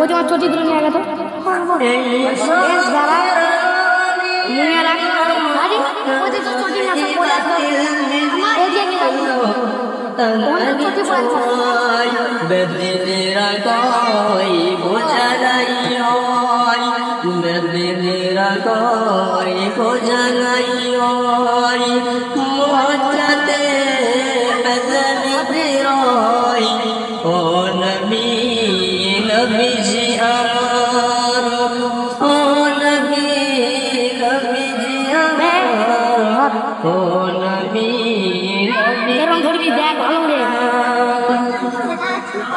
ওই তোমার চটি তুলে নিয়ে কি বেদিনেরা কই বোঝালাই হয় কই বোঝালাই হয় মোচাতে বেদনি বিরয় ও নবী নবীজি আমার ও নবী নবী নবী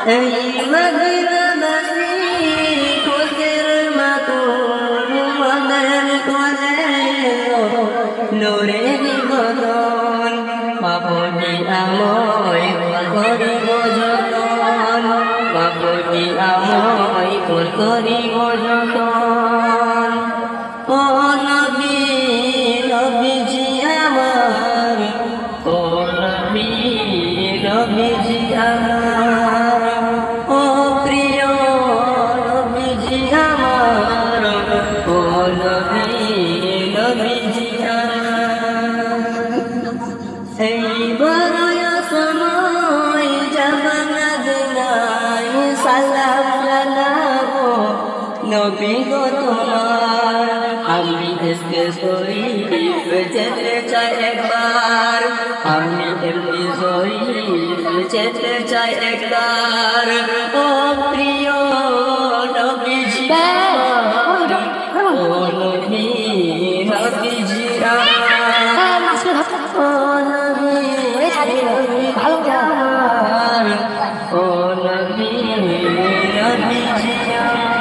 এই মনের কোলে নোরের বদন পাপনি আময় করিব যতন পাপনি আময় করিব যতন নবী গো তোমার আমি এসকে যেতে চাই একবার আমি এমনি শরীফ যেতে চাই একবার প্রিয় ও নবী নবীজি আমার